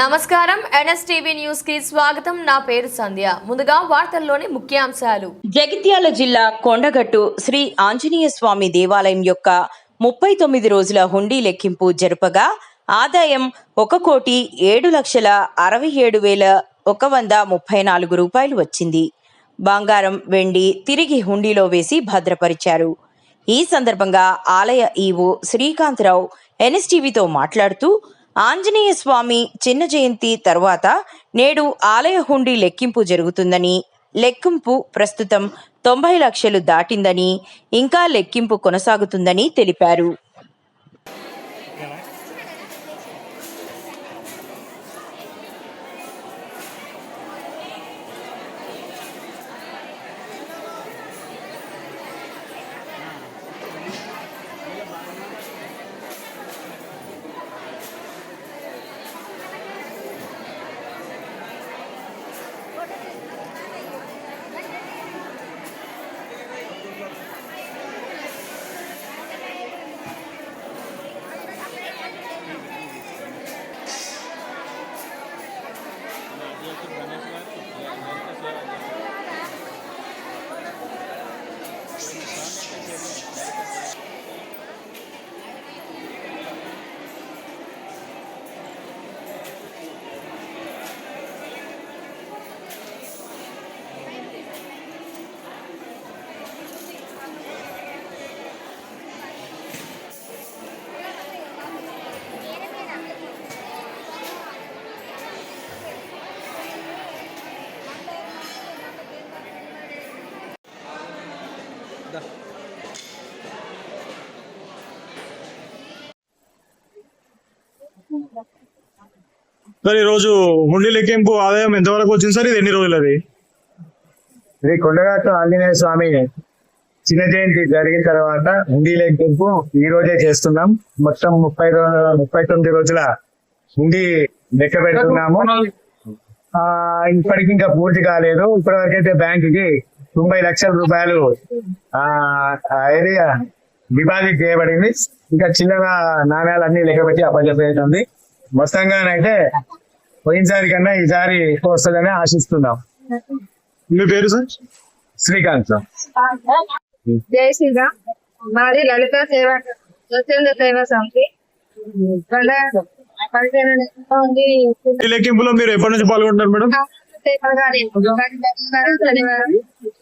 నమస్కారం. ఎన్ఎస్టీవీ న్యూస్కి స్వాగతం. నా పేరు సంధ్య. ముందుగా వార్తల్లోని ముఖ్యాంశాలు. జగిత్యాల జిల్లా కొండగట్టు శ్రీ ఆంజనేయ స్వామి దేవాలయం యొక్క ముప్పై తొమ్మిది రోజుల హుండీ లెక్కింపు జరుపగా ఆదాయం ఒక కోటి ఏడు లక్షల అరవై ఏడు వేల ఒక వంద ముప్పై నాలుగు రూపాయలు వచ్చింది. బంగారం వెండి తిరిగి హుండీలో వేసి భద్రపరిచారు. ఈ సందర్భంగా ఆలయ ఈవో శ్రీకాంతరావు ఎన్ఎస్టీవీతో మాట్లాడుతూ ఆంజనేయ స్వామి చిన్న జయంతి తర్వాత నేడు ఆలయ హుండీ లెక్కింపు జరుగుతుందని లెక్కింపు ప్రస్తుతం తొంభై లక్షలు దాటిందని ఇంకా లెక్కింపు కొనసాగుతుందని తెలిపారు. Gracias. సార్ ఈ రోజు హుండీ లెక్కింపు ఆదాయం ఎంతవరకు వచ్చింది సార్? ఇది ఎన్ని రోజులు అది శ్రీ కొండగట్టు ఆంజనేయ స్వామి చిన్న జయంతి జరిగిన తర్వాత హుండీ లెక్కింపు ఈ రోజే చేస్తున్నాం. మొత్తం ముప్పై ముప్పై తొమ్మిది రోజుల హుండీ లెక్క పెడుతున్నాము. ఆ ఇప్పటికి ఇంకా పూర్తి కాలేదు. ఇప్పటి వరకు అయితే బ్యాంక్కి తొంభై లక్షల రూపాయలు ఏరియా డిపాజిట్ చేయబడింది. ఇంకా చిన్నగా నాణ్యాలు అన్ని లెక్క పెట్టి అప్పచెప్పేస్తుంది మొత్తంగానైతే పోయినసారి కన్నా ఈసారి ఎక్కువ వస్తుందని ఆశిస్తున్నాం. మీ పేరు సార్? శ్రీకాంత్ సార్. జై శ్రీరామ్. మాది లలిత సేవ స్వచ్ఛంద సేవా సమితి. లెక్కింపులో మీరు ఎప్పటి నుంచి పాల్గొంటున్నారు మేడం? సేవగానే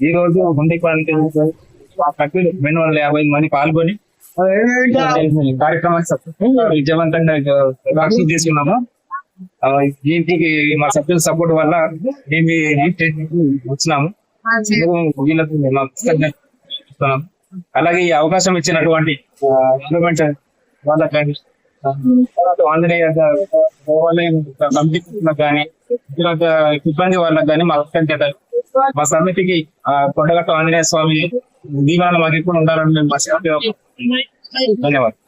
ఈ రోజు హుండీ కౌంటింగ్ ప్రతి రెండు వందల యాభై మంది పాల్గొని కార్యక్రమాన్ని విజయవంతంగా రాక్షి తీసుకున్నాము. దీనికి మా సభ్యుల సపోర్ట్ వల్ల మేము వచ్చినాము. వీళ్ళకు మా కృతజ్ఞతలు చెప్తున్నాం. అలాగే ఈ అవకాశం ఇచ్చినటువంటి గవర్నమెంట్ వాళ్ళకి ఆంజనేయ కమిటీ కానీ ఇలాగ సిబ్బంది వాళ్ళకి కానీ మా కృతజ్ఞతలు మా సమితికి కొండగట్ట ఆంజనేయ స్వామి దీవాన మాకు ఎప్పుడు ఉండాలని మేము మా సేవ ధన్యవాదాలు